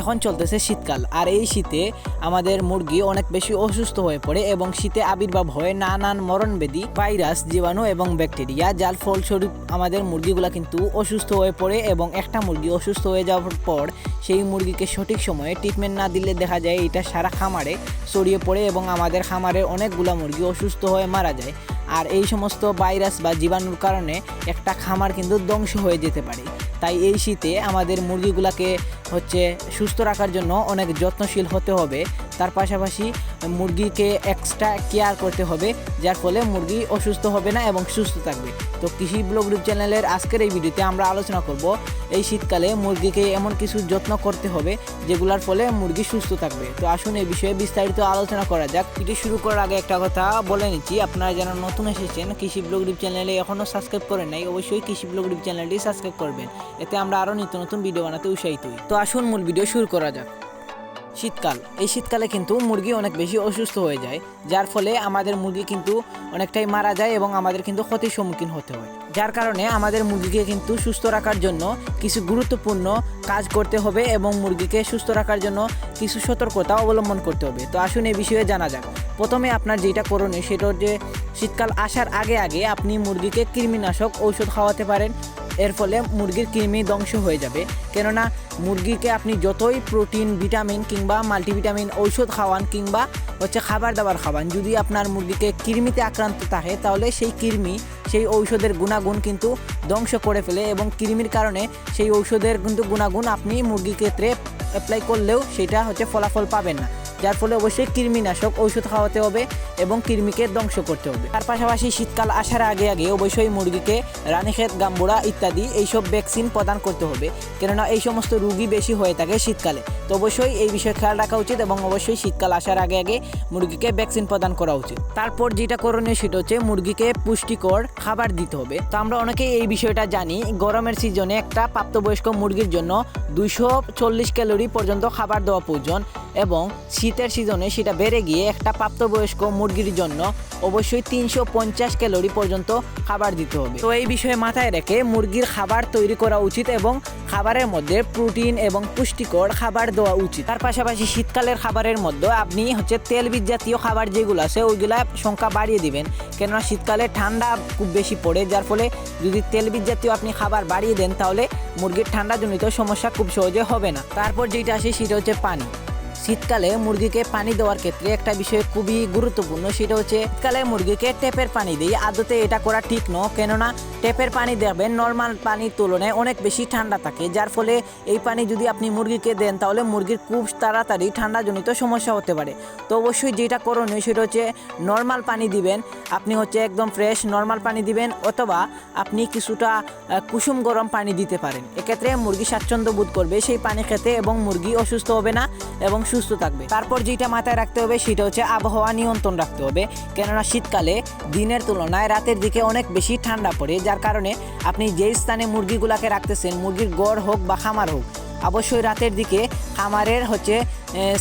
এখন চলতেছে শীতকাল। আর এই শীতে আমাদের মুরগি অনেক বেশি অসুস্থ হয়ে পড়ে এবং শীতে আবির্ভাব হয় নানান মরণবেদী, ভাইরাস, জীবাণু এবং ব্যাকটেরিয়া, যার ফলস্বরূপ আমাদের মুরগিগুলা কিন্তু অসুস্থ হয়ে পড়ে এবং একটা মুরগি অসুস্থ হয়ে যাওয়ার পর সেই মুরগিকে সঠিক সময়ে ট্রিটমেন্ট না দিলে দেখা যায় এটা সারা খামারে ছড়িয়ে পড়ে এবং আমাদের খামারের অনেকগুলা মুরগি অসুস্থ হয়ে মারা যায়। আর এই সমস্ত ভাইরাস বা জীবাণুর কারণে একটা খামার কিন্তু ধ্বংস হয়ে যেতে পারে। তাই এই শীতে আমাদের মুরগিগুলাকে হচ্ছে সুস্থ রাখার জন্য অনেক যত্নশীল হতে হবে। তার পাশাপাশি মুরগিকে এক্সট্রা কেয়ার করতে হবে, যার ফলে মুরগি অসুস্থ হবে না এবং সুস্থ থাকবে। তো কৃষি ব্লগ গ্রুপ চ্যানেলের আজকের এই ভিডিওতে আমরা আলোচনা করব, এই শীতকালে মুরগিকে এমন কিছু যত্ন করতে হবে, যেগুলোর ফলে মুরগি সুস্থ থাকবে। তো আসুন এই বিষয়ে বিস্তারিত আলোচনা করা যাক। ভিডিও শুরু করার আগে একটা কথা বলে নিচ্ছি, আপনারা যারা নতুন এসেছেন, কৃষি ব্লগ গ্রুপ চ্যানেলে এখনও সাবস্ক্রাইব করেন নাই, অবশ্যই কৃষি ব্লগ গ্রুপ চ্যানেলটি সাবস্ক্রাইব করবেন। এতে আমরা আরও নিত্য নতুন ভিডিও বানাতে উৎসাহিত হই। তো আসুন মূল ভিডিও শুরু করা যাক। শীতকাল। এই শীতকালে কিন্তু মুরগি অনেক বেশি অসুস্থ হয়ে যায়, যার ফলে আমাদের মুরগি কিন্তু অনেকটাই মারা যায় এবং আমাদের কিন্তু ক্ষতির সম্মুখীন হতে হয়। যার কারণে আমাদের মুরগিকে কিন্তু সুস্থ রাখার জন্য কিছু গুরুত্বপূর্ণ কাজ করতে হবে এবং মুরগিকে সুস্থ রাখার জন্য কিছু সতর্কতা অবলম্বন করতে হবে। তো আসুন এই বিষয়ে জানা যাক। প্রথমে আপনার যেটা করণীয়, সেটা হচ্ছে শীতকাল আসার আগে আগে আপনি মুরগিকে কৃমিনাশক ঔষধ খাওয়াতে পারেন। এর ফলে মুরগির কৃমি ধ্বংস হয়ে যাবে। কেননা মুরগিকে আপনি যতই প্রোটিন, ভিটামিন কিংবা মাল্টিভিটামিন ঔষধ খাওয়ান কিংবা হচ্ছে খাবার দাবার খাওয়ান, যদি আপনার মুরগিকে কৃমিতে আক্রান্ত থাকে, তাহলে সেই কৃমি সেই ঔষধের গুণাগুণ কিন্তু ধ্বংস করে ফেলে এবং কৃমির কারণে সেই ঔষধের কিন্তু গুণাগুণ আপনি মুরগির ক্ষেত্রে অ্যাপ্লাই করলেও সেটা হচ্ছে ফলাফল পাবেন না। যার ফলে অবশ্যই কৃমিনাশক ঔষধ খাওয়াতে হবে এবং কৃমিকে ধ্বংস করতে হবে। তার পাশাপাশি শীতকাল আসার আগে আগে অবশ্যই মুরগিকে রানীক্ষেত গাম্বুড়া ইত্যাদি এইসব ভ্যাকসিন প্রদান করতে হবে। কেননা এই সমস্ত রুগী বেশি হয়ে থাকে শীতকালে। তো অবশ্যই এই বিষয়ে খেয়াল রাখা উচিত এবং অবশ্যই শীতকাল আসার আগে আগে মুরগিকে ভ্যাকসিন প্রদান করা উচিত। তারপর যেটা করণীয় সেটা হচ্ছে মুরগিকে পুষ্টিকর খাবার দিতে হবে। তো আমরা অনেকেই এই বিষয়টা জানি, গরমের সিজনে একটা প্রাপ্তবয়স্ক মুরগির জন্য দুইশো চল্লিশ ক্যালোরি পর্যন্ত খাবার দেওয়া প্রয়োজন এবং শীতের সিজনে সেটা বেড়ে গিয়ে একটা প্রাপ্তবয়স্ক মুরগির জন্য অবশ্যই তিনশো পঞ্চাশ ক্যালোরি পর্যন্ত খাবার দিতে হবে। তো এই বিষয়ে মাথায় রেখে মুরগির খাবার তৈরি করা উচিত এবং খাবারের মধ্যে প্রোটিন এবং পুষ্টিকর খাবার দেওয়া উচিত। তার পাশাপাশি শীতকালের খাবারের মধ্যে আপনি হচ্ছে তেলবীজ জাতীয় খাবার যেগুলো আছে, ওইগুলা সংখ্যা বাড়িয়ে দিবেন। কেননা শীতকালে ঠান্ডা খুব বেশি পড়ে, যার ফলে যদি তেলবীজ জাতীয় আপনি খাবার বাড়িয়ে দেন, তাহলে মুরগির ঠান্ডাজনিত সমস্যা খুব সহজে হবে না। তারপর যেটা আসে সেটা হচ্ছে পানি। শীতকালে মুরগিকে পানি দেওয়ার ক্ষেত্রে একটা বিষয় খুবই গুরুত্বপূর্ণ, সেটা হচ্ছে শীতকালে মুরগিকে ট্যাপের পানি দিই। আদতে এটা করা ঠিক ন, কেননা ট্যাপের পানি দেবেন, নর্মাল পানির তুলনায় অনেক বেশি ঠান্ডা থাকে, যার ফলে এই পানি যদি আপনি মুরগিকে দেন, তাহলে মুরগির খুব তাড়াতাড়ি ঠান্ডাজনিত সমস্যা হতে পারে। তো অবশ্যই যেটা করণীয় সেটা হচ্ছে নর্মাল পানি দিবেন, আপনি হচ্ছে একদম ফ্রেশ নর্মাল পানি দিবেন, অথবা আপনি কিছুটা কুসুম গরম পানি দিতে পারেন। এক্ষেত্রে মুরগি স্বাচ্ছন্দ্য বোধ করবে সেই পানি খেতে এবং মুরগি অসুস্থ হবে না এবং সুস্থ থাকবে। তারপর যেটা মাথায় রাখতে হবে, সেটা হচ্ছে আবহাওয়া নিয়ন্ত্রণ রাখতে হবে। কেননা শীতকালে দিনের তুলনায় রাতের দিকে অনেক বেশি ঠান্ডা পড়ে, যার কারণে আপনি যেই স্থানে মুরগিগুলাকে রাখতেছেন, মুরগির গড় হোক বা খামার হোক, অবশ্যই রাতের দিকে খামারের হচ্ছে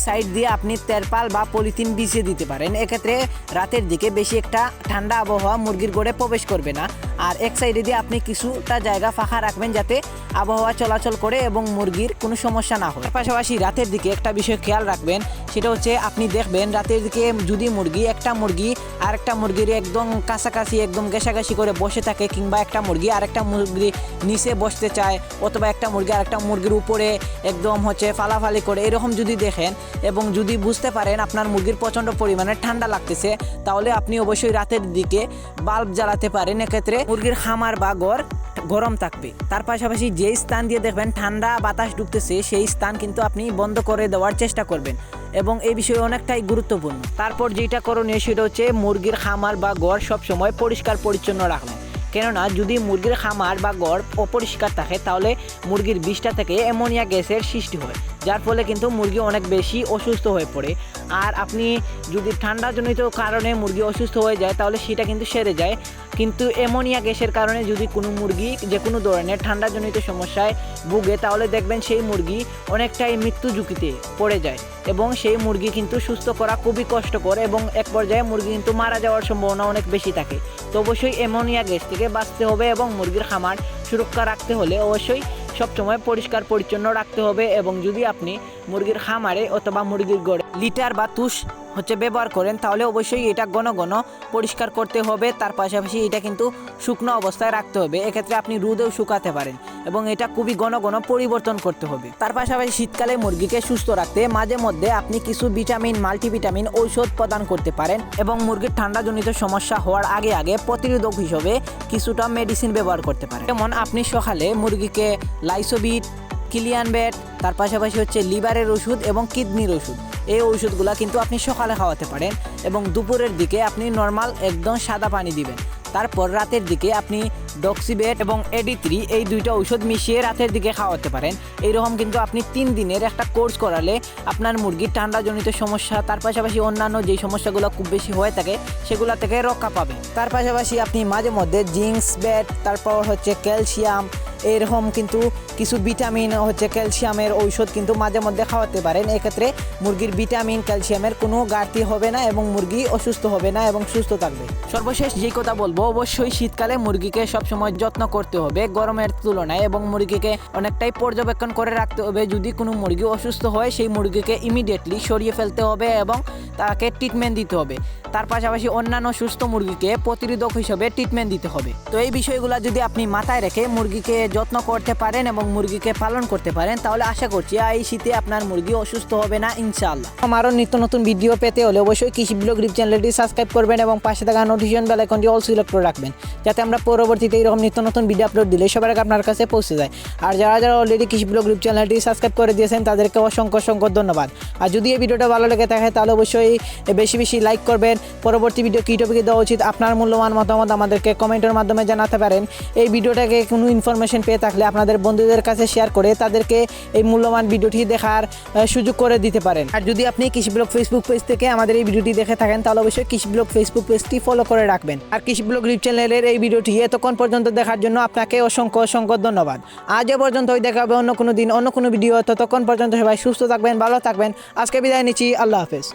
সাইড দিয়ে আপনি তেরপাল বা পলিথিন বিছিয়ে দিতে পারেন। এক্ষেত্রে রাতের দিকে বেশি একটা ঠান্ডা আবহাওয়া মুরগির গড়ে প্রবেশ করবে না। আর এক সাইডে দিয়ে আপনি কিছুটা জায়গা ফাঁকা রাখবেন যাতে আবহাওয়া চলাচল করে এবং মুরগির কোনো সমস্যা না হয়। পাশাপাশি রাতের দিকে একটা বিষয় খেয়াল রাখবেন, সেটা হচ্ছে আপনি দেখবেন রাতের দিকে যদি মুরগি, একটা মুরগি আর একটা মুরগির একদম কাছাকাছি, একদম ঘেঁষাঘেঁষি করে বসে থাকে কিংবা একটা মুরগি আরেকটা মুরগি নিচে বসতে চায় অথবা একটা মুরগি আরেকটা মুরগির উপরে একদম হচ্ছে ফালাফালি করে, এরকম যদি দেখেন এবং যদি বুঝতে পারেন আপনার মুরগির প্রচণ্ড পরিমাণে ঠান্ডা লাগতেছে, তাহলে আপনি অবশ্যই রাতের দিকে বাল্ব জ্বালাতে পারেন। এক্ষেত্রে মুরগির খামার বা গড় গরম থাকবে। তার পাশাপাশি যেই স্থান দিয়ে দেখবেন ঠান্ডা বাতাস ঢুকতেছে, সেই স্থান কিন্তু আপনি বন্ধ করে দেওয়ার চেষ্টা করবেন এবং এই বিষয়ে অনেকটাই গুরুত্বপূর্ণ। তারপর যেটা করণীয় সেটা হচ্ছে মুরগির খামার বা গড় সবসময় পরিষ্কার পরিচ্ছন্ন রাখবেন কেননা যদি মুরগির খামার বা গড় অপরিষ্কার থাকে, তাহলে মুরগির বিষটা থেকে অ্যামোনিয়া গ্যাসের সৃষ্টি হয়। যার ফলে কিন্তু মুরগি অনেক বেশি অসুস্থ হয়ে পড়ে। আর আপনি যদি ঠান্ডাজনিত কারণে মুরগি অসুস্থ হয়ে যায়, তাহলে সেটা কিন্তু সেরে যায়। কিন্তু অ্যামোনিয়া গ্যাসের কারণে যদি কোনো মুরগি যে কোনো ধরনের ঠান্ডাজনিত সমস্যায় ভুগে, তাহলে দেখবেন সেই মুরগি অনেকটাই মৃত্যু ঝুঁকিতে পড়ে যায় এবং সেই মুরগি কিন্তু সুস্থ করা খুবই কষ্টকর এবং এক পর্যায়ে মুরগি কিন্তু মারা যাওয়ার সম্ভাবনা অনেক বেশি থাকে। তো অবশ্যই অ্যামোনিয়া গ্যাস থেকে বাঁচতে হবে এবং মুরগির খামার সুরক্ষা রাখতে হলে অবশ্যই সবসময় পরিষ্কার পরিচ্ছন্ন রাখতে হবে এবং যদি আপনি মুরগির খামারে অথবা মুরগির গড়ে লিটার বা তুষ হচ্ছে ব্যবহার করেন, তাহলে অবশ্যই এটা ঘন ঘন পরিষ্কার করতে হবে। তার পাশাপাশি এটা কিন্তু শুকনো অবস্থায় রাখতে হবে। এক্ষেত্রে আপনি রোদেও শুকাতে পারেন এবং এটা খুবই ঘন ঘন পরিবর্তন করতে হবে। তার পাশাপাশি শীতকালে মুরগিকে সুস্থ রাখতে মাঝে মধ্যে আপনি কিছু ভিটামিন, মাল্টিভিটামিন ঔষধ প্রদান করতে পারেন এবং মুরগির ঠান্ডাজনিত সমস্যা হওয়ার আগে আগে প্রতিরোধক হিসেবে কিছুটা মেডিসিন ব্যবহার করতে পারেন। যেমন আপনি সকালে মুরগিকে লাইসোবিট কিলিয়ান বেট তার পাশাপাশি হচ্ছে লিভারের ওষুধ এবং কিডনির ওষুধ। এই ওষুধগুলো কিন্তু আপনি সকালে খাওয়াতে পারেন এবং দুপুরের দিকে আপনি নর্মাল একদম সাদা পানি দিবেন। তারপর রাতের দিকে আপনি ডক্সিবেট এবং এডি থ্রি এই দুইটা ঔষধ মিশিয়ে রাতের দিকে খাওয়াতে পারেন। এইরকম কিন্তু আপনি তিন দিনের একটা কোর্স করালে আপনার মুরগির ঠান্ডাজনিত সমস্যা, তার পাশাপাশি অন্যান্য যেই সমস্যাগুলো খুব বেশি হয়ে থাকে সেগুলো থেকে রক্ষা পাবে তার পাশাপাশি আপনি মাঝে মধ্যে জিঙ্কস বেট তারপর হচ্ছে ক্যালসিয়াম এরকম কিন্তু কিছু ভিটামিন হচ্ছে ক্যালসিয়ামের ঔষধ কিন্তু মাঝে মধ্যে খাওয়াতে পারেন। এক্ষেত্রে মুরগির ভিটামিন ক্যালসিয়ামের কোনো ঘাটতি হবে না এবং মুরগি অসুস্থ হবে না এবং সুস্থ থাকবে। সর্বশেষ যেই কথা বলব, অবশ্যই শীতকালে মুরগিকে সবসময় যত্ন করতে হবে গরমের তুলনায় এবং মুরগিকে অনেকটাই পর্যবেক্ষণ করে রাখতে হবে। যদি কোনো মুরগি অসুস্থ হয়, সেই মুরগিকে ইমিডিয়েটলি সরিয়ে ফেলতে হবে এবং তাকে ট্রিটমেন্ট দিতে হবে। তার পাশাপাশি অন্যান্য সুস্থ মুরগিকে প্রতিরোধক হিসেবে ট্রিটমেন্ট দিতে হবে। তো এই বিষয়গুলো যদি আপনি মাথায় রেখে মুরগিকে যত্ন করতে পারেন এবং মুরগিকে পালন করতে পারেন, তাহলে আশা করছি এই শীতে আপনার মুরগি অসুস্থ হবে না, ইনশাআল্লাহ। আমারও নিত্য নতুন ভিডিও পেতে হলে অবশ্যই কৃষি ব্লগ গ্রিপ চ্যানেলটি সাবস্ক্রাইব করবেন এবং পাশে থাকা নোটিফিকেশন বেল আইকনটি অল সিলেক্ট করে রাখবেন, যাতে আমরা পরবর্তীতে এরকম নিত্য নতুন ভিডিও আপলোড দিলে সবার আগে আপনার কাছে পৌঁছে যায়। আর যারা যারা অলরেডি কৃষি ব্লগ গ্রুপ চ্যানেলটি সাবস্ক্রাইব করে দিয়েছেন, তাদেরকে অসংখ্য অসংখ্য ধন্যবাদ। আর যদি এই ভিডিওটা ভালো লেগে থাকে, তাহলে অবশ্যই বেশি বেশি লাইক করবেন। পরবর্তী ভিডিও কী টপিকে দেওয়া উচিত, আপনার মূল্যবান মতামত আমাদেরকে কমেন্টের মাধ্যমে জানাতে পারেন। এই ভিডিওটাকে কোনো ইনফরমেশন পেয়ে থাকলে আপনাদের বন্ধুদের কাছে শেয়ার করে তাদেরকে এই মূল্যবান ভিডিওটি দেখার সুযোগ করে দিতে পারেন। আর যদি আপনি কৃষি ব্লগ ফেসবুক পেজ থেকে আমাদের এই ভিডিওটি দেখে থাকেন, তাহলে অবশ্যই কৃষি ব্লগ ফেসবুক পেজটি ফলো করে রাখবেন। আর কৃষি ব্লগ গ্রিপ চ্যানেলের এই ভিডিওটি এতক্ষণ পর্যন্ত দেখার জন্য আপনাকে অসংখ্য অসংখ্য ধন্যবাদ। আজ পর্যন্ত দেখা হবে অন্য কোনো দিন, অন্য কোনো ভিডিও। ততক্ষণ পর্যন্ত সবাই সুস্থ থাকবেন, ভালো থাকবেন। আজকে বিদায় নিচ্ছি, আল্লাহ হাফেজ।